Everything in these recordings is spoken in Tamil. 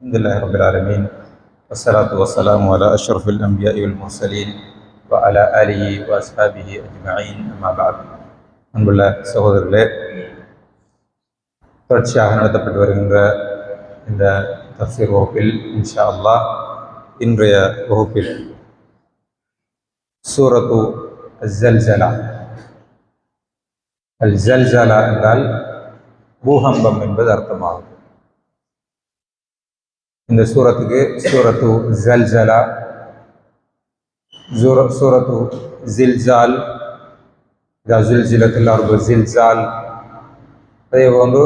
الحمد لله رب العالمين والصلاة والسلام على أشرف الأنبياء والمرسلين وعلى آله وأصحابه أجمعين أما بعد அன்புள்ள சகோதரர்களே தொடர்ச்சியாக நடத்தப்பட்டு வருகின்ற இந்த தஃசீர் வகுப்பில் இன்ஷா அல்லாஹ் இன்றைய வகுப்பில் சூரத்து அல்ஜல்ஜலா அல் ஜல்ஜலா என்றால் பூகம்பம் என்பது அர்த்தமாகும் இந்த சூரத்துக்கு சூரத்து ஜல்ஜலா சூர சூரத்து ஜில்ஜால் இதா ஜுல்ஜிலத்தில் ஜில்ஜால். அதே போன்று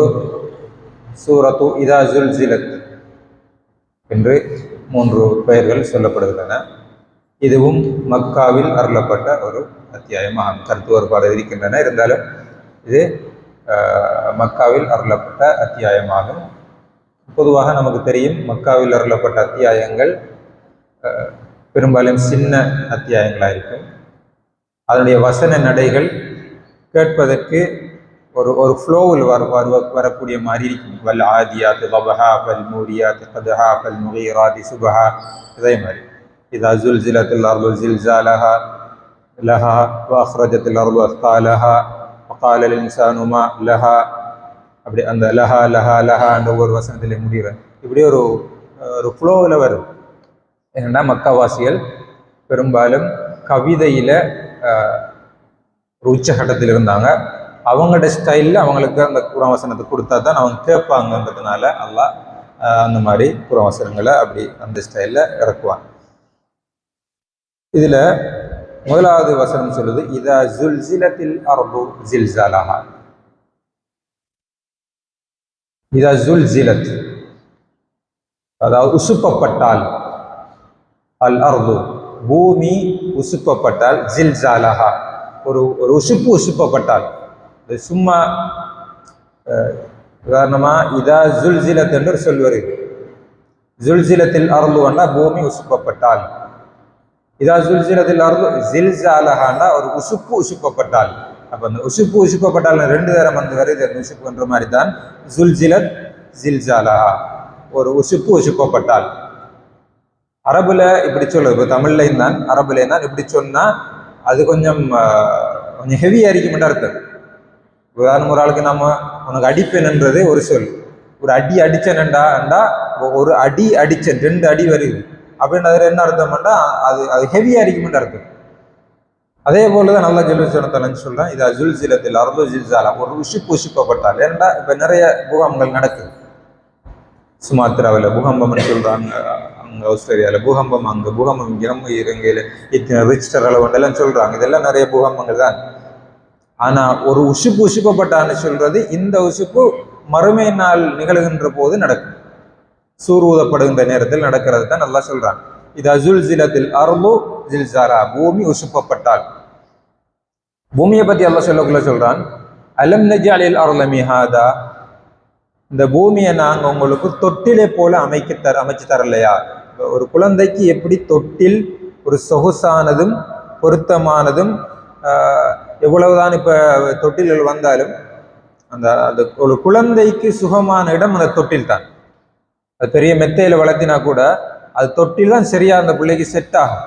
சூரத்து இதா ஜுல்ஜிலத் என்று மூன்று பெயர்கள் சொல்லப்படுகின்றன. இதுவும் மக்காவில் அருளப்பட்ட ஒரு அத்தியாயமாகும். கருத்து வேறுபாடு இருக்கின்றன. இருந்தாலும் இது மக்காவில் அருளப்பட்ட அத்தியாயமாகும். பொதுவாக நமக்கு தெரியும் மக்காவில் அருளப்பட்ட அத்தியாயங்கள் அஹ், பெரும்பாலும் சின்ன அத்தியாயங்களாக இருக்கும் அதனுடைய வசன நடைகள் கேட்பதற்கு ஒரு ஒரு ஃப்ளோவில் வர வர வரக்கூடிய மாதிரி இருக்கும் வல் ஆதியாத் லபஹா ஃபல் மூரியாத் கதஹா ஃபல் முகைராதி சுபஹா இதே மாதிரி இதா ஜுல்ஜிலத்தில் அர்லு ஜில்ஜாலஹா லஹா வாஹ்ரஜத்தில் அர்லு அஸ்காலஹா وقال الإنسان ما لها அப்படி அந்த லஹா லஹா லஹா அந்த ஒவ்வொரு வசனத்திலே முடிகிற இப்படி ஒரு ஒரு ஃப்ளோவில் வரும். என்னென்னா மக்காவாசிகள் பெரும்பாலும் கவிதையில் ஒரு உச்சகட்டத்தில் இருந்தாங்க. அவங்களோட ஸ்டைலில் அவங்களுக்கு அந்த குறவசனத்தை கொடுத்தா தான் அவங்க கேட்பாங்கன்றதுனால அல்லாஹ் அந்த மாதிரி குறவசனங்களை அப்படி அந்த ஸ்டைலில் இறக்குவாங்க இதில் முதலாவது வசனம் சொல்லுது இதா ஜுல்ஜிலத்தில் அர்பு ஜில்ஜாலஹா இதா ஜுல்ஜிலத் அதாவது உசுப்பப்பட்டால் அல் அர்து பூமி உசுப்பப்பட்டால் ஜில் ஜாலஹா ஒரு ஒரு உசுப்பு உசுப்பப்பட்டால் இது சும்மா உதாரணமாக இதா இதா ஜுல்ஜிலத் என்று ஒரு சொல் வருது ஜுல்ஜிலத்தில் பூமி உசுப்பப்பட்டால் இதா ஜுல்ஜிலத்தில் அருள் ஜில்ஜாலஹான்னா ஒரு உசுப்பு உசுப்பப்பட்டால் அப்போ அந்த உசுப்பு உசுப்பப்பட்டால் ரெண்டு தரம் வந்து வருது அந்த உசுப்புன்ற மாதிரி தான் ஜுல்ஜிலத் ஜில்ஜாலா. ஒரு உசுப்பு உசுப்பப்பட்டால். அரபுல இப்படி சொல்லுது இப்போ தமிழ்லையும் தான் அரபுலையும் தான் இப்படி சொன்னால் அது கொஞ்சம் கொஞ்சம் ஹெவியாக இருக்குமென்று அர்த்தம். உதாரணம் ஒரு ஆளுக்கு நம்ம உனக்கு அடிப்பேன்ன்றது ஒரு சொல். ஒரு அடி அடிச்சேன்டா ஒரு அடி அடித்தேன் ரெண்டு அடி வருது. அப்படின்றது அதில் என்ன அர்த்தம்னா அது அது ஹெவியாக இருக்குமென்று அர்த்தம். அதே போல தான் நல்லா ஜெல்லு சொன்னத்தலன்னு சொல்றேன். இது அஜுல் ஜிலத்தில் அருள் ஜில்ஜாலா ஒரு உஷிப்பு உஷிப்பப்பட்டால் ஏன்டா இப்போ நிறைய பூகம்பங்கள் நடக்குது. சுமாத்ராவில் பூகம்பம்னு சொல்கிறாங்க அங்கே ஆஸ்திரேலியாவில் பூகம்பம் அங்கே பூகம்பம் இங்கே இலங்கையில் இத்தனை ரிச்சிட்டர் அளவுண்டெல்லாம் சொல்கிறாங்க இதெல்லாம் நிறைய பூகம்பங்கள் தான். ஆனால் ஒரு உசுப்பு உசுப்பப்பட்டான்னு சொல்கிறது இந்த உசுப்பு மறுமை நாள் நிகழ்கின்ற போது நடக்கும். சூர் ஊதப்படுகின்ற நேரத்தில் நடக்கிறது தான் நல்லா சொல்கிறாங்க இது அஜுல் ஜிலத்தில் அர்பு ஜில்சாரா பூமி உசுப்பப்பட்டால் பூமியை பத்தி அல்ல சொல்லக்குள்ள சொல்றான் அலம் நஜாலில் அருளமிஹாதா இந்த பூமியை நாங்கள் உங்களுக்கு தொட்டிலை போல அமைக்க தர அமைச்சு தரலையா? ஒரு குழந்தைக்கு எப்படி தொட்டில் ஒரு சொகுசானதும் பொருத்தமானதும் எவ்வளவுதான் இப்போ தொட்டில்கள் வந்தாலும் அந்த அந்த ஒரு குழந்தைக்கு சுகமான இடம் அந்த தொட்டில் தான். அது பெரிய மெத்தையில் வளர்த்தினா கூட அது தொட்டில் தான் சரியா அந்த பிள்ளைக்கு செட் ஆகும்.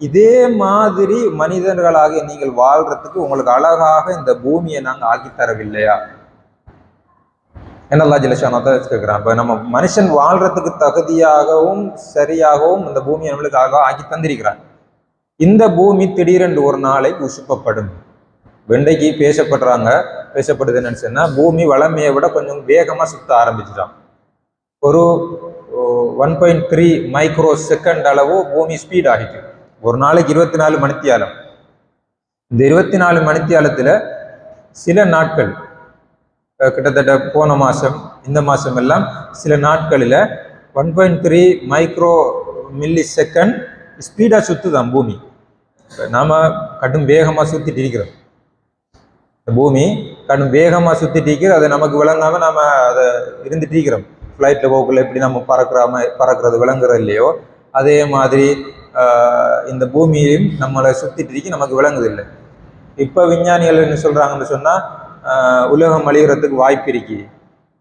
இதே மாதிரி மனிதர்களாக நீங்கள் வாழ்றதுக்கு உங்களுக்கு அழகாக இந்த பூமியை நாங்கள் ஆக்கி தரவில்லையா? என்ன அல்லா ஜிலஷானா தான் கேட்குறான். இப்போ நம்ம மனுஷன் வாழ்றதுக்கு தகுதியாகவும் சரியாகவும் இந்த பூமியை நம்மளுக்கு ஆக ஆக்கி தந்திருக்கிறான். இந்த பூமி திடீரென்று ஒரு நாளைக்கு உசுப்பப்படும். வெண்டைக்கு பேசப்படுறாங்க. பேசப்படுது என்னன்னு சொன்னா பூமி வளமையை விட கொஞ்சம் வேகமாக சுத்த ஆரம்பிச்சிட்டான். ஒரு one point three micro second அளவு பூமி ஸ்பீட் ஆகிட்டு. ஒரு நாளைக்கு இருபத்தி நாலு மணித்தியாலம். இந்த இருபத்தி நாலு மணித்தியாலத்தில் சில நாட்கள் கிட்டத்தட்ட போன மாதம் இந்த மாதம் எல்லாம் சில நாட்களில் one point three micro milli second ஸ்பீடாக சுற்றுதான் பூமி. நாம் கடும் வேகமாக சுற்றிட்டு இருக்கிறோம். இந்த பூமி கடும் வேகமாக சுற்றிட்டு இருக்கிறது அதை நமக்கு விளங்காமல் நாம் அதை இருந்துட்டு இருக்கிறோம். ஃப்ளைட்டில் போக்குள்ள எப்படி நம்ம பறக்கிறாம பறக்கிறது விளங்குறது இல்லையோ அதே மாதிரி இந்த பூமியையும் நம்மளை சுற்றிட்டு நமக்கு விளங்குது இல்லை இப்போ விஞ்ஞானிகள் என்ன சொல்கிறாங்கன்னு சொன்னால் உலகம் அழிகிறதுக்கு வாய்ப்பு இருக்கு.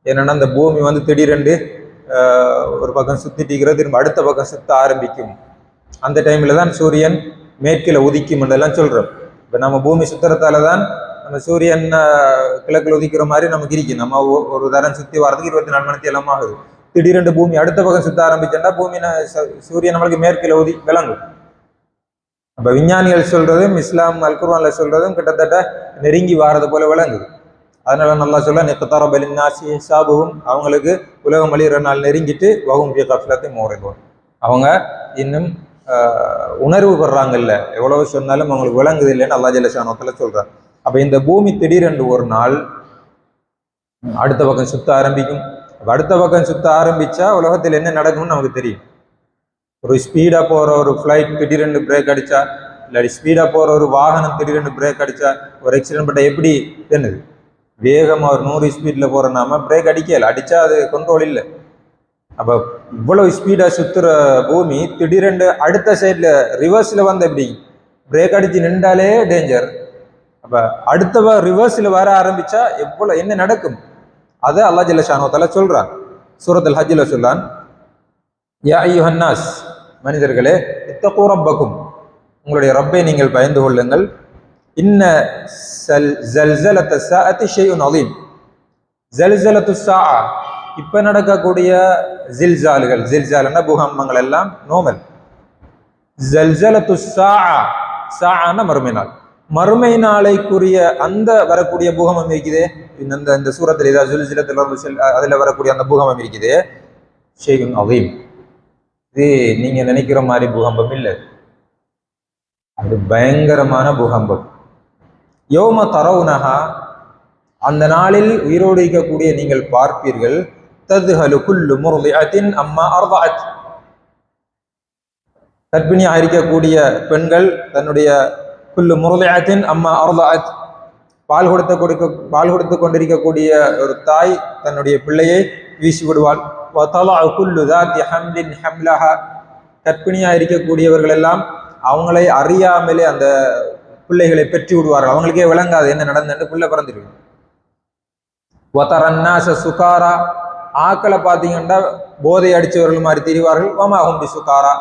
என்னன்னா இந்த பூமி வந்து திடீரென்று ஒரு பக்கம் சுத்திட்டிக்கிறது திரும்ப அடுத்த பக்கம் சுத்த ஆரம்பிக்கும். அந்த டைமில் தான் சூரியன் மேற்கில் உதிக்கும் என்றெல்லாம் சொல்கிறோம் இப்போ நம்ம பூமி சுத்துறதால தான் நம்ம சூரியன் கிழக்கில் உதிக்கிற மாதிரி நமக்கு இருக்கு. நம்ம ஒரு தரம் சுற்றி வரதுக்கு இருபத்தி நாலு மணி தேலமாகுது திடீரென்று பூமி அடுத்த பக்கம் சுத்த ஆரம்பிச்சேன்னா பூமி சூரியன் நம்மளுக்கு மேற்கில் ஊதி விளங்கும். அப்ப விஞ்ஞானிகள் சொல்றதும் இஸ்லாம் அல் சொல்றதும் கிட்டத்தட்ட நெருங்கி வாரது போல விளங்குது. அதனால நல்லா சொல்ல நெத்தரபலின் நாசி சாபுவும் அவங்களுக்கு உலகம் அழிகிற நாள் நெருங்கிட்டு வகும் பி கஃப்லத்தை மோரிடுவோம் அவங்க இன்னும் ஆஹ், உணர்வு படுறாங்கல்ல. எவ்வளவு சொன்னாலும் அவங்களுக்கு விளங்குது இல்லைன்னு அல்லா ஜல்லஷானத்தில் சொல்றாங்க அப்ப இந்த பூமி திடீரென்று ஒரு நாள் அடுத்த பக்கம் சுத்த ஆரம்பிக்கும். அடுத்த பக்கம் சுத்த ஆரம்பிச்சா உலகத்தில் என்ன நடக்கும்னு நமக்கு தெரியும். ஒரு ஸ்பீடாக போகிற ஒரு ஃப்ளைட் திடீரென்று பிரேக் அடித்தா இல்லாட்டி ஸ்பீடாக போகிற ஒரு வாகனம் திடீரென்று பிரேக் அடித்தா ஒரு ஆக்சிடென்ட் பட்ட எப்படி என்னது? வேகமாக ஒரு நூறு ஸ்பீடில் போகிற நாம பிரேக் அடிக்கல. அடித்தா அது கண்ட்ரோல் இல்லை. அப்போ இவ்வளவு ஸ்பீடாக சுற்றுற பூமி திடீரென்று அடுத்த சைடில் ரிவர்ஸில் வந்து எப்படி? பிரேக் அடித்து நின்றாலே டேஞ்சர் அப்போ அடுத்தவ ரிவர்ஸில் வர ஆரம்பிச்சா எவ்வளோ என்ன நடக்கும்? அதை அல்லா ஜல்ல ஷானோத்தால சொல்கிறான் சூரத் அல் ஹஜ்ஜில் சொல்லான் யா ஐயுஹன்னாஸ் மனிதர்களே இத்தகூ ரப்பக்கும். உங்களுடைய ரப்பை நீங்கள் பயந்து கொள்ளுங்கள். இன்ன சல் ஜல்சலத்த சாஅத்தி ஷைஉன் அதீம் ஜல்சலத்து சாஆ இப்ப நடக்கக்கூடிய ஜில்ஜாலுகள் ஜில்ஜாலுன்னா பூகம்பங்கள் எல்லாம் நோமல். ஜல்ஜலத்து சா சா மறுமை நாள். மறுமை நாளைக்குரிய அந்த வரக்கூடிய பூகம்பம் இருக்குதே இந்த இந்த- சூரத்தில் ஏதாவது ஜுல்சிலத்தில் அதுல வரக்கூடிய அந்த பூகமம் இருக்குதே. ஷெய்குன் அதீம் இது நீங்க நினைக்கிற மாதிரி பூகம்பம் இல்லை. அது பயங்கரமான பூகம்பம். யோம தரவுனகா அந்த நாளில் உயிரோடு இருக்கக்கூடிய நீங்கள் பார்ப்பீர்கள். ததுஹலு குல்லு முர்லிஅத்தின் அம்மா அர்தாத் கர்ப்பிணியாக இருக்கக்கூடிய பெண்கள் தன்னுடைய குல்லு முரலையாத்தின் அம்மா அருளாத். பால் கொடுத்து கொடுக்க பால் கொடுத்து கொண்டிருக்கக்கூடிய ஒரு தாய் தன்னுடைய பிள்ளையை வீசி விடுவாள். வத்தலா குல்லு தாத்தி ஹம்தின் இருக்கக்கூடியவர்கள் எல்லாம் அவங்களை அறியாமலே அந்த பிள்ளைகளை பெற்று விடுவார்கள். அவங்களுக்கே விளங்காது என்ன நடந்தன்னு பிள்ளை பிறந்திருக்கும். ஒத்தரன்னாச சுகாரா. ஆக்களை பார்த்தீங்கன்னா போதை அடித்தவர்கள் மாதிரி தெரிவார்கள். ஓமா ஹும்பி சுகாரா.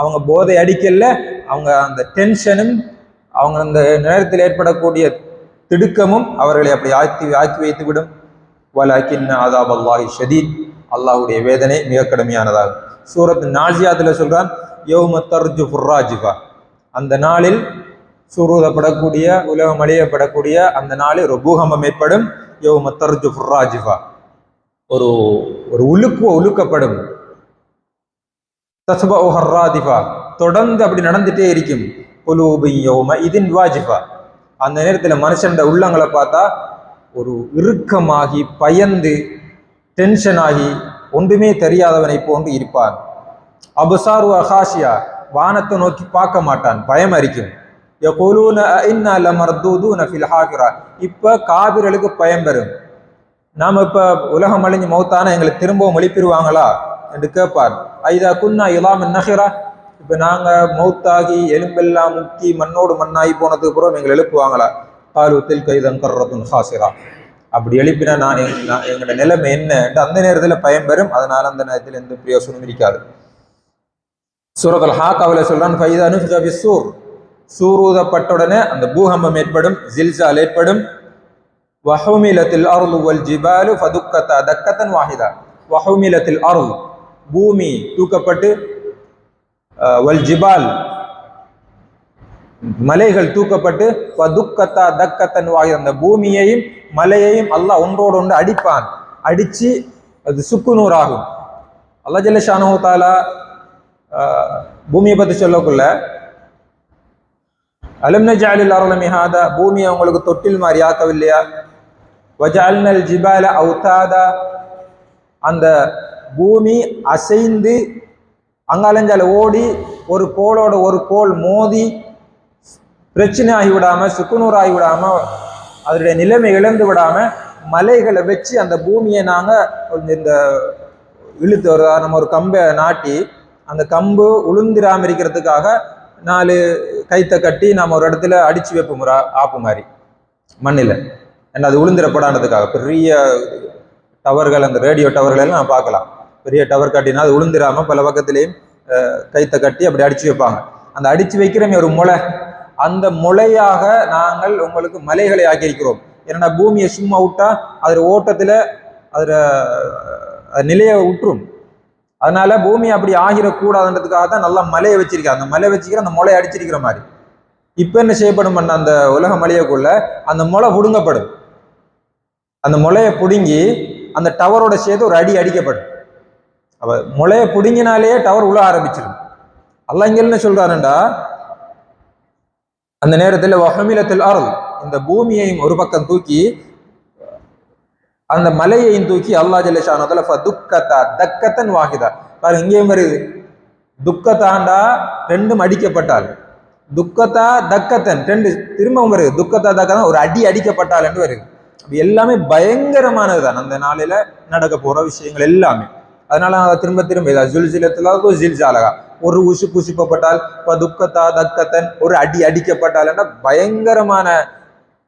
அவங்க போதை அடிக்கல அவங்க அந்த டென்ஷனும் அவங்க அந்த நேரத்தில் ஏற்படக்கூடிய திடுக்கமும் அவர்களை அப்படி ஆக்கி ஆக்கி வைத்து விடும் வலாக்கின் ஆதாப் அல்லாஹி ஷதீத். அல்லாஹ்வுடைய வேதனை மிக கடுமையானதாகும். சூரத் நாசியாத்துல சொல்றான் யோம தர்ஜு ஃபுர்ராஜிஃபா. அந்த நாளில் சூரூதப்படக்கூடிய உலகம் அழியப்படக்கூடிய அந்த நாளில் ஒரு பூகம்பம் ஏற்படும். யோம தர்ஜு ஃபுர்ராஜிஃபா. ஒரு ஒரு உலுக்கு உலுக்கப்படும். தஸ்பா ஹர்ராதிஃபா தொடர்ந்து அப்படி நடந்துட்டே இருக்கும். குலூபி இதின் வாஜிபா. அந்த நேரத்தில் மனுஷனோட உள்ளங்களை பார்த்தா ஒரு இறுக்கமாகி பயந்து டென்ஷன் ஆகி ஒன்றுமே தெரியாதவனை போன்று இருப்பான். அபுசாரு அகாஷியா வானத்தை நோக்கி பார்க்க மாட்டான் பயம் அரிக்கும் யகூலூன இன்னா இப்ப காபிர்களுக்கு பயம் பெறும். நாம் இப்ப உலகம் அழிஞ்சு மௌத்தான எங்களை திரும்பவும் எழுப்பிடுவாங்களா என்று கேட்பார். ஐதா குன்னா இலாம் நஹிரா இப்ப நாங்க மௌத்தாகி எலும்பெல்லாம் முக்கி மண்ணோடு மண்ணாகி போனதுக்கு அப்புறம் எங்களை எழுப்புவாங்களா? காலுத்தில் கைதன் கர்ரத்துன் ஹாசிரா. அப்படி எழுப்பினா நான் எங்களோட நிலைமை என்ன அந்த நேரத்துல பயம் பெறும். அதனால அந்த நேரத்தில் எந்த பிரயோசனம் இருக்காது. சூரத்துல் ஹாக்காவில் சொல்றான் ஃபைதா நுஃபிக சூர் சூரூதப்பட்ட உடனே அந்த பூகம்பம் ஏற்படும் ஜில்சால் ஏற்படும். வஹுமிலத்தில் அருள் வல் ஜிபாலு ஃபதுக்கத்தா தக்கத்தன் வாஹிதா. வஹுமிலத்தில் அருள். பூமி தூக்கப்பட்டு வல் ஜிபால். மலைகள் தூக்கப்பட்டு தக்கத்தன் வாஹிதா அந்த பூமியையும் மலையையும் அல்லாஹ் ஒன்றோடு ஒன்று அடிப்பான். அடிச்சு அது சுக்குநூறாகும் அல்லா ஜல்லஷானு தாலா பூமியை பத்தி சொல்லக்குள்ள அலம் நஜாலில் பூமியை உங்களுக்கு தொட்டில் மாதிரி ஆக்கவில்லையா? வஜால்னல் ஜிபால அவுத்தாதா அந்த பூமி அசைந்து அங்காலஞ்சால ஓடி ஒரு கோளோட ஒரு கோல் மோதி பிரச்சனை ஆகி சுக்குநூறு ஆகி அதனுடைய நிலைமை இழந்து விடாம மலைகளை வச்சு அந்த பூமியை நாங்கள் கொஞ்சம் இந்த இழுத்து ஒரு நம்ம ஒரு கம்பை நாட்டி அந்த கம்பு உளுந்திராம இருக்கிறதுக்காக நாலு கைத்தை கட்டி நம்ம ஒரு இடத்துல அடிச்சு வைப்போம் ஒரு ஆப்பு மாதிரி மண்ணில். ஏன்னா அது உளுந்திரப்படானதுக்காக பெரிய டவர்கள் அந்த ரேடியோ டவர்கள் எல்லாம் பார்க்கலாம். பெரிய டவர் காட்டினா அது உளுந்திராம பல பக்கத்திலையும் கைத்தை கட்டி அப்படி அடிச்சு வைப்பாங்க. அந்த அடிச்சு வைக்கிறமே ஒரு முளை. அந்த முளையாக நாங்கள் உங்களுக்கு மலைகளை ஆக்கியிருக்கிறோம். ஏன்னா பூமியை சும்மா விட்டா அதில் ஓட்டத்துல அதில் நிலையை விட்டுரும் அதனால பூமி அப்படி ஆகிடக்கூடாதுன்றதுக்காக தான் நல்லா மலையை வச்சிருக்கேன். அந்த மலை வச்சுக்கிற அந்த முளையை அடிச்சிருக்கிற மாதிரி. இப்ப என்ன செய்யப்படும் பண்ண அந்த உலக மலையக்குள்ள அந்த முளை புடுங்கப்படும். அந்த முளையை புடுங்கி அந்த டவரோட சேர்த்து ஒரு அடி அடிக்கப்படும். அப்போ முளைய புடுங்கினாலே டவர் உள்ள ஆரம்பிச்சிடும். அல்லாஹ் இங்கே என்ன சொல்றாருண்டா அந்த நேரத்தில் வஹமிலத்தில் அருள் இந்த பூமியையும் ஒரு பக்கம் தூக்கி அந்த மலையையும் தூக்கி அல்லாஹ் ஜல்லஷானதுல துக்கத்தா தக்கத்தன் வாகிதா. பாரு இங்கேயும் வருது. துக்கத்தாண்டா ரெண்டும் அடிக்கப்பட்டால் துக்கத்தா தக்கத்தன் ரெண்டு திரும்பவும் வருது. துக்கத்தா தக்கத்தான் ஒரு அடி அடிக்கப்பட்டால் என்று வருது. அப்ப எல்லாமே பயங்கரமானதுதான். அந்த நாளில நடக்க போற விஷயங்கள் எல்லாமே. அதனால அதை திரும்ப திரும்ப இதா ஜில் ஜாலகா ஒரு உசு புசிப்பப்பட்டால் இப்ப துக்கத்தா தக்கத்தன் ஒரு அடி அடிக்கப்பட்டால் என்ற பயங்கரமான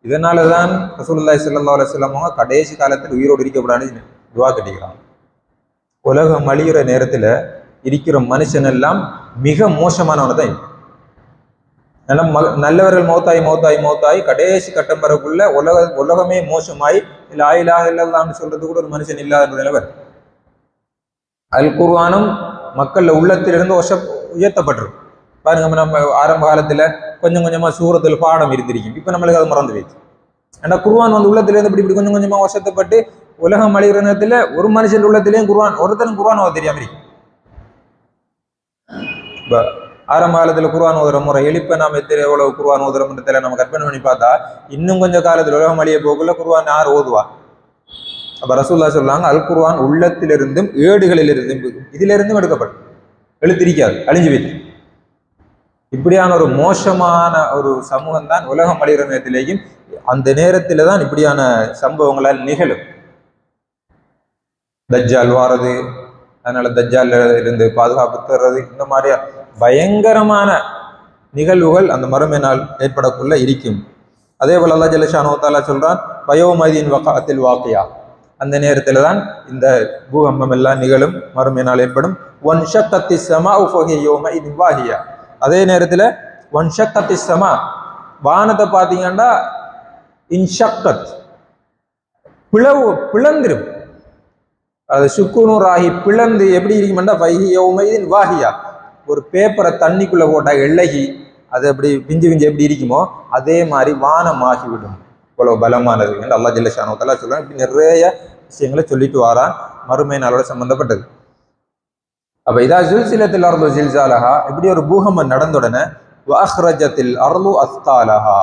இதனாலதான் ரசூலுல்லாஹி ஸல்லல்லாஹு அலைஹி அவங்க கடைசி காலத்தில் உயிரோடு இருக்கக்கூடாதுன்னு துவா கட்டிக்கிறாங்க. உலகம் அழிகிற நேரத்துல இருக்கிற மனுஷன் எல்லாம் மிக மோசமானவன தான் நல்ல ம- நல்லவர்கள் மௌத்தாய் மௌத்தாய் மௌத்தாய் கடைசி கட்டம் வரக்குள்ள உலக உலகமே மோசமாய் இல்லை ஆயிலாக இல்லல்லாம்னு சொல்றது கூட ஒரு மனுஷன் இல்லாத நிலவர் அல் குர்வானும் மக்கள்ல உள்ளத்திலிருந்து ஒச உயர்த்தப்பட்டிருக்கும். பாருங்க நம்ம ஆரம்ப காலத்துல கொஞ்சம் கொஞ்சமா சூரத்தில் பாடம் இருந்திருக்கும். இப்ப நம்மளுக்கு அது மறந்து போயிடுச்சு. ஏன்னா குர்வான் வந்து உள்ளத்திலேருந்து இப்படி இப்படி கொஞ்சம் கொஞ்சமா வசத்தப்பட்டு உலகம் அழிகிற நேரத்தில் ஒரு மனுஷன் உள்ளத்திலேயும் குர்வான் ஒருத்தரும் குர்வான் ஓத தெரியாம இருக்கும் இப்ப ஆரம்ப காலத்துல குர்வான் ஓதுற முறை எழுப்ப நாம் எத்தனை எவ்வளவு குர்வான் ஓதுறோம்ன்றதுல நம்ம கற்பனை பண்ணி பார்த்தா இன்னும் கொஞ்சம் காலத்துல உலகம் அழிய போக்குள்ள குர்வான் யார் ஓதுவா? அப்போ ரசூல்லா சொல்றாங்க அல் குர்வான் உள்ளத்திலிருந்தும் ஏடுகளிலிருந்தும் இதிலிருந்தும் எடுக்கப்படும். எழுத்திருக்காது அழிஞ்சு போயிடுது இப்படியான ஒரு மோசமான ஒரு சமூகம் தான் உலகம் அழிகிற நேரத்திலேயும் அந்த நேரத்தில் தான் இப்படியான சம்பவங்களால் நிகழும். தஜ்ஜால் வாரது அதனால தஜ்ஜால் இருந்து பாதுகாப்பு தர்றது இந்த மாதிரி பயங்கரமான நிகழ்வுகள் அந்த மறுமையினால் ஏற்படக்குள்ள இருக்கும். அதே போல அல்லா ஜல்லஷானோ தாலா சொல்றான் பயோமதியின் வக்காத்தில் வாக்கையா. அந்த நேரத்துல தான் இந்த பூகம்பம் எல்லாம் நிகழும் மறுமையினால் ஏற்படும். ஒன் ஷக்கத்தி சமா உஃபஹியோம இது வாகியா அதே நேரத்துல ஒன் ஷக்கத்தி சமா. வானத்தை பார்த்தீங்கன்னா இன்ஷக்கத். பிளவு பிளந்திரும். அது சுக்குனூர் ஆகி பிளந்து எப்படி இருக்குமெண்டா வைகியோமைதின் வாகியா ஒரு பேப்பரை தண்ணிக்குள்ள போட்டா எள்ளகி அது அப்படி பிஞ்சு பிஞ்சு எப்படி இருக்குமோ அதே மாதிரி வானமாகிவிடும். விடும் பலமானது. அல்லா ஜில்லஷானோ தலா சொல்லுவாங்க இப்படி நிறைய விஷயங்களை சொல்லிட்டு வாரான் மறுமை நாளோட சம்பந்தப்பட்டது. அப்ப இதா ஜுல்சிலத்தில் அர்லு ஜில்ஜாலஹா இப்படி ஒரு பூகம்பம் நடந்த உடனே வாஹ்ரஜத்தில் அஸ்தாலஹா.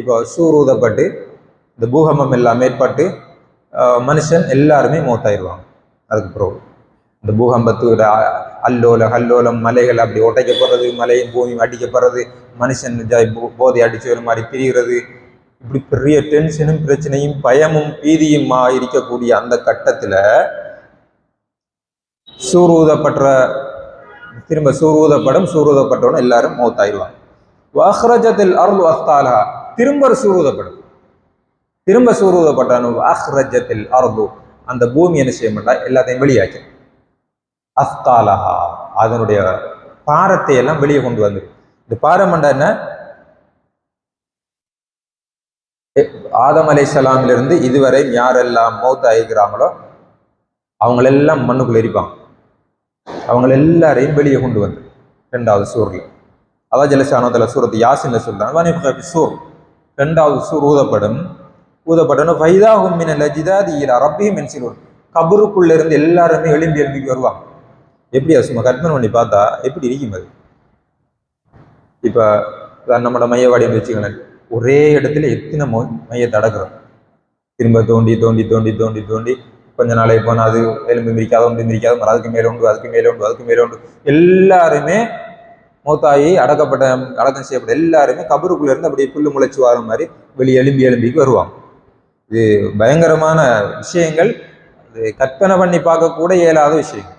இப்போ சூரூதப்பட்டு இந்த பூகம்பம் எல்லாம் ஏற்பட்டு மனுஷன் எல்லாருமே மூத்தாயிடுவாங்க அதுக்கு பிறகு. இந்த பூகம்பத்தோட அல்லோல கல்லோலம் மலைகள் அப்படி ஒட்டைக்கப்படுறது மலையும் பூமியும் அடிக்கப்படுறது மனுஷன் போதை அடிச்சு ஒரு மாதிரி பிரிகிறது. இப்படி பெரிய டென்ஷனும் பிரச்சனையும் பயமும் பீதியுமா இருக்கக்கூடிய அந்த கட்டத்துல சூரூதப்பட்ட திரும்ப சூரூதப்படும் சூரூதப்பட்டவன எல்லாரும் மௌத்தாயிடுவாங்க. வஹ்ரஜத்தில் அருள் அஸ்தாலா திரும்ப சூரூதப்படும். திரும்ப சூரூதப்பட்டானு அஹ்ரஜத்தில் அருள். அந்த பூமி என்ன செய்ய மாட்டா? எல்லாத்தையும் வெளியாக்கி. அஸ்தாலஹா அதனுடைய பாரத்தை எல்லாம் வெளியே கொண்டு வந்து இந்த பாரமண்டா என்ன? ஆதம் அலை சலாமிலிருந்து இதுவரை யாரெல்லாம் மௌத் ஆகிக்கிறாங்களோ அவங்களெல்லாம் மண்ணுக்குள்ள எரிப்பாங்க. அவங்க எல்லாரையும் வெளியே கொண்டு வந்து ரெண்டாவது சூர்ல. அதான் ஜலசானத்தில் சூரத்து யாசின்ல சொல்றாங்க சூர் ரெண்டாவது சூர் ஊதப்படும். ஊதப்படணும் ஃபைதாகும் மின லஜிதாதி இலா ரப்பியும் மென்சிலூர் கபருக்குள்ள இருந்து எல்லாருமே எழும்பி எழும்பி வருவாங்க. எப்படி அது சும்மா கற்பனை பண்ணி பார்த்தா எப்படி இருக்கும் அது? இப்ப நம்மளோட மையவாடின்னு வச்சுக்கணும் ஒரே இடத்துல எத்தனை மொய் மையத்தை அடக்குறோம் திரும்ப தோண்டி தோண்டி தோண்டி தோண்டி தோண்டி கொஞ்ச நாளை போனால் அது எலும்பு மிரிக்காத ஒன்று மிரிக்காத மரம் அதுக்கு மேலே உண்டு அதுக்கு மேலே உண்டு அதுக்கு மேலே உண்டு எல்லாருமே மூத்தாயி அடக்கப்பட்ட அடக்கம் செய்யப்பட்ட எல்லாருமே கபருக்குள்ள இருந்து அப்படியே புல்லு முளைச்சு வர மாதிரி வெளியே எலும்பி எலும்பிக்கு வருவாங்க. இது பயங்கரமான விஷயங்கள். இது கற்பனை பண்ணி பார்க்கக்கூட இயலாத விஷயம்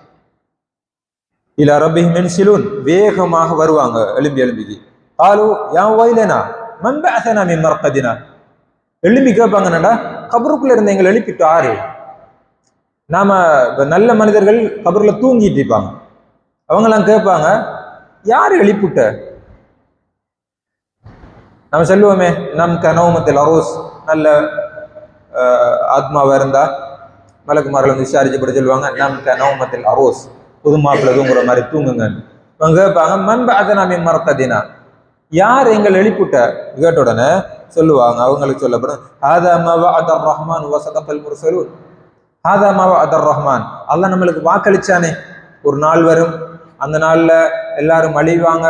இல்ல ரப்பி மென்சிலூன் வேகமாக வருவாங்க எலும்பி எலும்பிக்கு. ஆலு ஏன் வயலனா? மம்பஅசனா மின் மரக்கதினா எழுப்பி கேட்பாங்க என்னடா கபருக்குள்ள இருந்த எங்களை எழுப்பிட்டு ஆறு. நாம நல்ல மனிதர்கள் கபருல தூங்கிட்டு இருப்பாங்க. அவங்கெல்லாம் கேட்பாங்க யார் எழுப்பிட்ட? நம்ம சொல்லுவோமே நம் கனவுமத்தில் அரோஸ் நல்ல அஹ், ஆத்மாவா இருந்தா? மலக்குமார்கள் வந்து விசாரிச்சப்படி சொல்லுவாங்க நம் கனவுமத்தில் அரோஸ் புது மாப்பிள்ள தூங்குற மாதிரி தூங்குங்க அவங்க கேட்பாங்க மண்ப அதனாமி மறக்கதினா யார் எங்கள் எழுப்பிட்ட? கேட்ட உடனே சொல்லுவாங்க அவங்களுக்கு சொல்லப்படும் ஆதா அதர் ரஹ்மான் வசதப்பல் முரசலு ஆதா அதர் ரஹ்மான். அல்லாஹ் நம்மளுக்கு வாக்களிச்சானே. ஒரு நாள் வரும் அந்த நாள்ல எல்லாரும் அழிவாங்க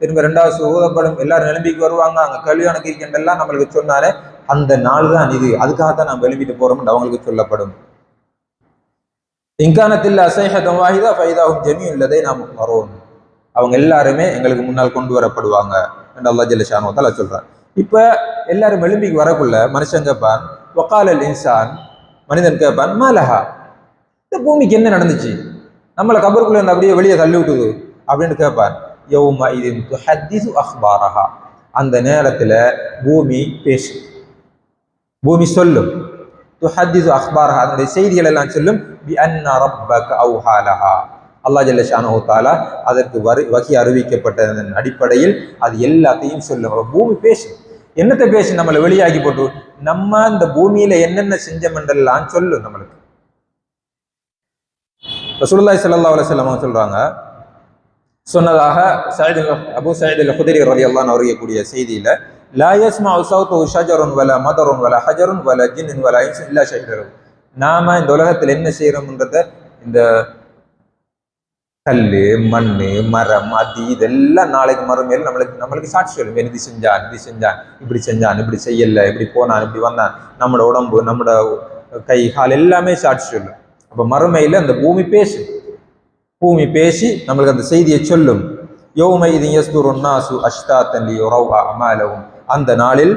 திரும்ப ரெண்டாவது ஊதப்படும் எல்லாரும் நிலம்பிக்கு வருவாங்க அங்க கல்யாணம் இருக்கின்றெல்லாம் நம்மளுக்கு சொன்னாலே அந்த நாள் தான் இது. அதுக்காகத்தான் நம்ம எழுப்பிட்டு போறோம்னு அவங்களுக்கு சொல்லப்படும். இங்கானத்தில் அசைஹதம் வாஹிதா ஃபைதாவும் ஜெமி உள்ளதை நாம் வரோம் அவங்க எல்லாருமே எங்களுக்கு முன்னால் கொண்டு வரப்படுவாங்க என்று அல்லா ஜல்லிஷானோ தலா இப்போ எல்லாரும் எழும்பிக்கு வரக்குள்ள மனுஷன் கேட்பான் அல் இன்சான் மனிதன் கேட்பான் மாலஹா இந்த பூமிக்கு என்ன நடந்துச்சு? நம்மளை கபருக்குள்ள இருந்து அப்படியே வெளியே தள்ளி விட்டுது அப்படின்னு கேட்பான் யௌம இதின் துஹத்திசு அஹ்பாரஹா அந்த நேரத்தில் பூமி பேசும் பூமி சொல்லும் துஹத்திசு அஹ்பாரஹா அதனுடைய செய்திகள் எல்லாம் சொல்லும் பி அன்னா ரப்பக அவுஹாலஹா அல்லாஹ் ஜல்ல ஷானஹு தஆலா அதற்கு வரி வகி அறிவிக்கப்பட்டதன் அடிப்படையில் அது எல்லாத்தையும் சொல்லும் பூமி பேசும். என்னத்தை பேசி நம்மளை வெளியாகி போட்டு நம்ம இந்த பூமியில என்னென்ன செஞ்சமென்றெல்லாம் சொல்லும் நம்மளுக்கு. ரசூலுல்லாஹி ஸல்லல்லாஹு அலைஹி வஸல்லம் சொல்றாங்க சொன்னதாக சயது அபு சயது அல் குதிரி ரலியல்லாஹு அல்லான் அறியக்கூடிய செய்தியில லா யஸ்மஉ சௌத்து ஷஜருன் வல மதருன் வல ஹஜருன் வல ஜின் வல இன்சுன் இல்லா ஷஹிதரு நாம இந்த உலகத்துல என்ன செய்யறோம்ன்றத இந்த கல் மண் மரம் அது இதெல்லாம் நாளைக்கு மறுமையில் நம்மளுக்கு நம்மளுக்கு சாட்சி சொல்லும். இது செஞ்சான் இது செஞ்சான் இப்படி செஞ்சான் இப்படி செய்யல இப்படி போனான் இப்படி வந்தான். நம்மளோட உடம்பு நம்மளோட கை கால் எல்லாமே சாட்சி சொல்லும். அப்போ மறுமையில் அந்த பூமி பேசு. பூமி பேசி நம்மளுக்கு அந்த செய்தியை சொல்லும். யோமை இது யஸ்துருன் அஷ்தா அஷ்தாத்தன் உறவா அமாலவும் அந்த நாளில்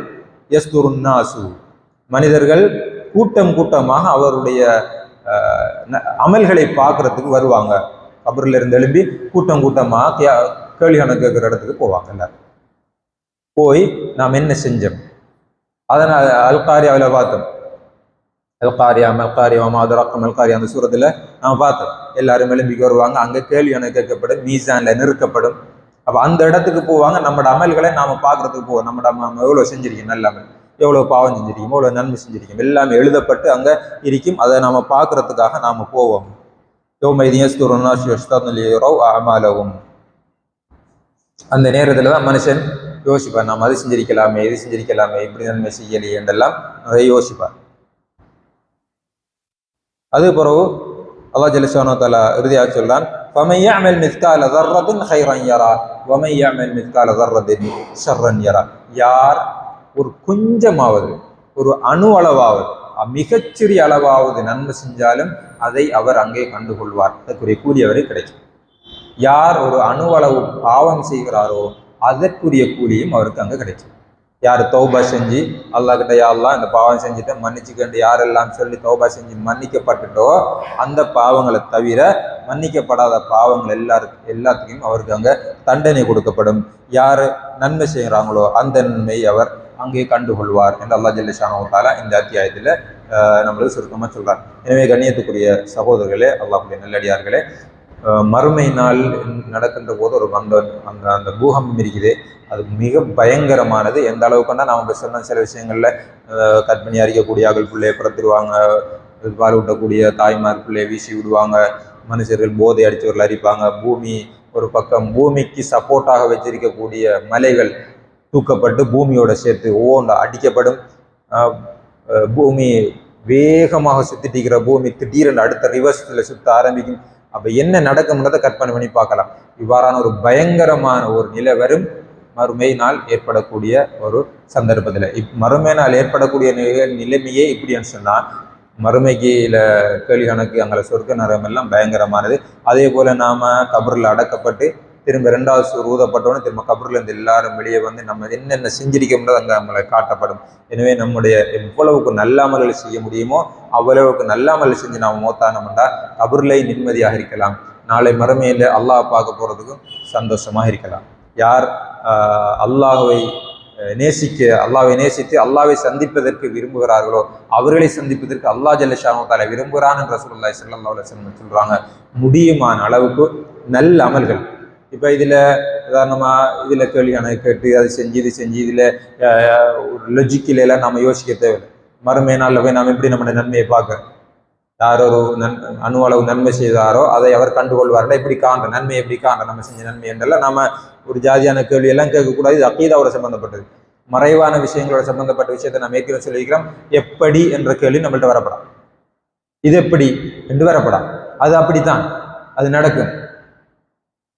யஸ்துருன் நாசு மனிதர்கள் கூட்டம் கூட்டமாக அவருடைய அமல்களை பார்க்கறதுக்கு வருவாங்க. கபரில் இருந்து எழும்பி கூட்டம் கூட்டமாக கே- கேள்வி கேட்குற இடத்துக்கு போவாங்க எல்லாரும். போய் நாம் என்ன செஞ்சோம்? அதனால் அல்காரியாவில் பார்த்தோம். அல்காரியா மல்காரியா மாதரக்கம் அல்காரியா அந்த சூரத்தில் நாம் பார்த்தோம். எல்லாரும் எழும்பிக்கு வருவாங்க. அங்கே கேள்வி கணக்கு கேட்கப்படும் மீசானில் நிறுக்கப்படும். அப்போ அந்த இடத்துக்கு போவாங்க. நம்மட அமல்களை நாம பார்க்குறதுக்கு போவோம். நம்மட நம்ம எவ்வளோ செஞ்சிருக்கோம் நல்ல அமல் எவ்வளோ பாவம் செஞ்சிருக்கோம்? எவ்வளோ நன்மை செஞ்சிருக்கோம்? எல்லாமே எழுதப்பட்டு அங்கே இருக்கும். அதை நாம பார்க்குறதுக்காக நாம போவோம். யோமைதி யஸ்தூர் அமாலவும் அந்த நேரத்தில் தான் மனுஷன் யோசிப்பார் நாம் அது செஞ்சிருக்கலாமே இது செஞ்சிருக்கலாமே இப்படி நன்மை செய்யலையே என்றெல்லாம் நிறைய யோசிப்பார் அது பிறகு அல்லா ஜலிசானோ தலா இறுதியாக சொல்லான் வமையாமல் மித்கால தர்றதின் ஹைரன் யரா வமையாமல் மித்கால தர்றதின் ஷர்ரன் யரா. யார்? ஒரு குஞ்சமாவது ஒரு அணு அளவாவது மிகச்சிறிய அளவாவது நன்மை செஞ்சாலும் அதை அவர் அங்கே கண்டுகொள்வார். அதற்குரிய கூலி அவருக்கு கிடைக்கும். யார் ஒரு அணுவளவு பாவம் செய்கிறாரோ அதற்குரிய கூலியும் அவருக்கு அங்கே கிடைக்கும். யார் தௌபா செஞ்சு அல்லாஹ் கிட்ட யாரெல்லாம் இந்த பாவம் செஞ்சுட்டு மன்னிச்சுக்கண்டு யாரெல்லாம் சொல்லி தௌபா செஞ்சு மன்னிக்கப்பட்டுட்டோ அந்த பாவங்களை தவிர மன்னிக்கப்படாத பாவங்கள் எல்லாருக்கும் எல்லாத்துக்கும் அவருக்கு அங்கே தண்டனை கொடுக்கப்படும். யார் நன்மை செய்கிறாங்களோ அந்த நன்மை அவர் அங்கே கண்டுகொள்வார் என்று அல்லாஹ் ஜல்லிஷானோ தாலா இந்த அத்தியாயத்தில் நம்மளுக்கு சுருக்கமாக சொல்கிறார் எனவே கண்ணியத்துக்குரிய சகோதரர்களே அல்லாஹுடைய நல்லடியார்களே மறுமை நாள் நடக்கின்ற போது ஒரு அந்த அந்த அந்த பூகம்பம் இருக்குது அது மிக பயங்கரமானது. எந்த அளவுக்குன்னா நாம சொன்ன சில விஷயங்களில் அஹ் அறிக்கக்கூடிய அகல் ஆக்கள் பிள்ளைய பிறத்துருவாங்க பால் ஊட்டக்கூடிய தாய்மார் பிள்ளையை வீசி விடுவாங்க மனுஷர்கள் போதை அடித்தவர்கள் அரிப்பாங்க பூமி ஒரு பக்கம் பூமிக்கு சப்போர்ட்டாக வச்சிருக்கக்கூடிய மலைகள் தூக்கப்பட்டு பூமியோட சேர்த்து ஒவ்வொன்றா அடிக்கப்படும். பூமி வேகமாக சுத்திட்டு பூமி திடீரென்று அடுத்த ரிவர்ஸில் சுத்த ஆரம்பிக்கும். அப்போ என்ன நடக்கும்ன்றதை கற்பனை பண்ணி பார்க்கலாம். இவ்வாறான ஒரு பயங்கரமான ஒரு நிலை வரும் மறுமை நாள் ஏற்படக்கூடிய ஒரு சந்தர்ப்பத்தில். இப் மறுமை நாள் ஏற்படக்கூடிய நிலை- நிலைமையே இப்படின்னு சொன்னால் மறுமைக்கில கேள்வி கணக்கு அங்கே சொர்க்க நரகம் எல்லாம் பயங்கரமானது. அதே போல் நாம் கபரில் அடக்கப்பட்டு திரும்ப ரெண்டாவது சூர் ஊதப்பட்டோன்னு திரும்ப கபரில் இருந்து எல்லாரும் வெளியே வந்து நம்ம என்னென்ன செஞ்சிருக்கோம்ன்றது அங்கே நம்மளை காட்டப்படும். எனவே நம்முடைய எவ்வளவுக்கு நல்லாமல்கள் செய்ய முடியுமோ அவ்வளவுக்கு நல்லாமல் செஞ்சு நாம் மோத்தானோம்னா கபர்லை நிம்மதியாக இருக்கலாம். நாளை மறுமையில் அல்லாஹ் பார்க்க போகிறதுக்கும் சந்தோஷமாக இருக்கலாம். யார் அல்லாஹுவை நேசிக்க அல்லாவை நேசித்து அல்லாவை சந்திப்பதற்கு விரும்புகிறார்களோ அவர்களை சந்திப்பதற்கு அல்லாஹ் ஜல்லஷானு தாலா விரும்புகிறான் என்ற சொல்லுல்லாய் சல்லா அலுவலம் சொல்றாங்க. முடியுமான அளவுக்கு நல்ல அமல்கள். இப்போ இதில் உதாரணமாக இதில் கேள்வி கணக்கு கேட்டு அதை செஞ்சு இது செஞ்சு இதில் ஒரு லொஜிக்கில எல்லாம் நம்ம யோசிக்க தேவையில்லை. மறுமை நாளில் போய் நாம் எப்படி நம்ம நன்மையை பார்க்குறோம் யார் ஒரு நன் அணு அளவு நன்மை செய்தாரோ அதை அவர் கண்டுகொள்வார்கள் எப்படி காண்ற நன்மை எப்படி காண்ற நம்ம செஞ்ச நன்மை என்றெல்லாம் நம்ம ஒரு ஜாதியான கேள்வி எல்லாம் கேட்கக்கூடாது. இது அக்கீதாவோட சம்மந்தப்பட்டது மறைவான விஷயங்களோட சம்மந்தப்பட்ட விஷயத்தை நம்ம ஏற்கனவே சொல்லியிருக்கிறோம். எப்படி என்ற கேள்வி நம்மள்ட்ட வரப்படாம் இது எப்படி? என்று வரப்படாம் அது அப்படித்தான். அது நடக்கும்.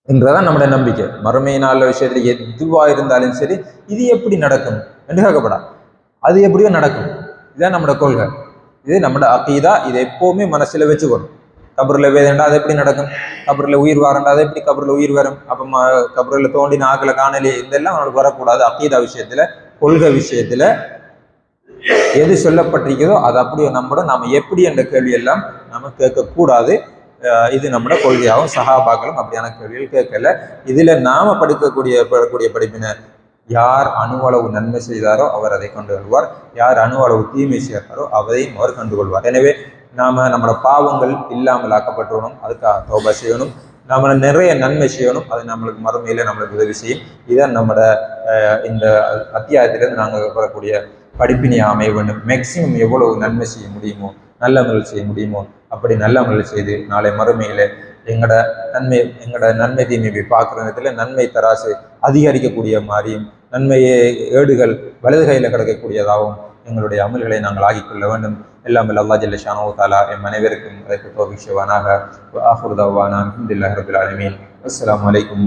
என்றதான் நம்முடைய நம்பிக்கை. மறுமை நாள் விஷயத்துல எதுவாக இருந்தாலும் சரி இது எப்படி நடக்கும் என்று கேட்கப்படாது. அது எப்படியோ நடக்கும். இதுதான் நம்மளோட கொள்கை. இது நம்மளோட அக்கீதா இதை எப்போவுமே மனசுல வச்சுக்கணும். கபரில் வேதண்டா அது எப்படி நடக்கும்? கபரில் உயிர் வரண்டா அது எப்படி கபரில் உயிர் வரும்? அப்போ கபரில் தோண்டின நாக்கில் காணலி இதெல்லாம் நம்மளுக்கு வரக்கூடாது. அக்கீதா விஷயத்துல கொள்கை விஷயத்துல எது சொல்லப்பட்டிருக்கிறதோ அது அப்படியே நம்மளோட நாம் எப்படி என்ற கேள்வி எல்லாம் நம்ம கேட்கக்கூடாது. இது நம்மட கொள்கையாகவும் சகாபாக்களும் அப்படியான கேள்விகள் கேட்கல. இதுல நாம படிக்கக்கூடிய படக்கூடிய படிப்பினை யார் அணுவளவு நன்மை செய்தாரோ அவர் அதை கொண்டு கொள்வார் யார் அணுவளவு தீமை செய்தாரோ அவரையும் அவர் கண்டுகொள்வார். எனவே நாம நம்மளோட பாவங்கள் இல்லாமல் ஆக்கப்பட்டுடணும் அதுக்காக தௌபா செய்யணும். நாம நிறைய நன்மை செய்யணும். அது நம்மளுக்கு மறுமையில நம்மளுக்கு உதவி செய்யும். இதான் நம்மளோட இந்த அத்தியாயத்திலிருந்து நாங்கள் வரக்கூடிய படிப்பினையாக அமைய வேண்டும். மேக்சிமம் எவ்வளவு நன்மை செய்ய முடியுமோ நல்ல அமல்கள் செய்ய முடியுமோ? அப்படி நல்ல அமல்கள் செய்து நாளை மறுமையில் எங்களோட நன்மை எங்களோட நன்மை தீமையை பார்க்குற நேரத்தில் நன்மை தராசு அதிகரிக்கக்கூடிய மாதிரியும் நன்மையை ஏடுகள் வலது கையில் கிடைக்கக்கூடியதாகவும் எங்களுடைய அமல்களை நாங்கள் ஆகிக்கொள்ள வேண்டும். எல்லாம் அல்லா ஜல்ல ஷானோ தாலா என் அனைவருக்கும் அதற்கு தோபிஷவானாக ஆஹுர்தவானா அஹமதுல்லாஹ் ரபுல் ஆலமீன். அஸ்ஸலாமு அலைக்கும்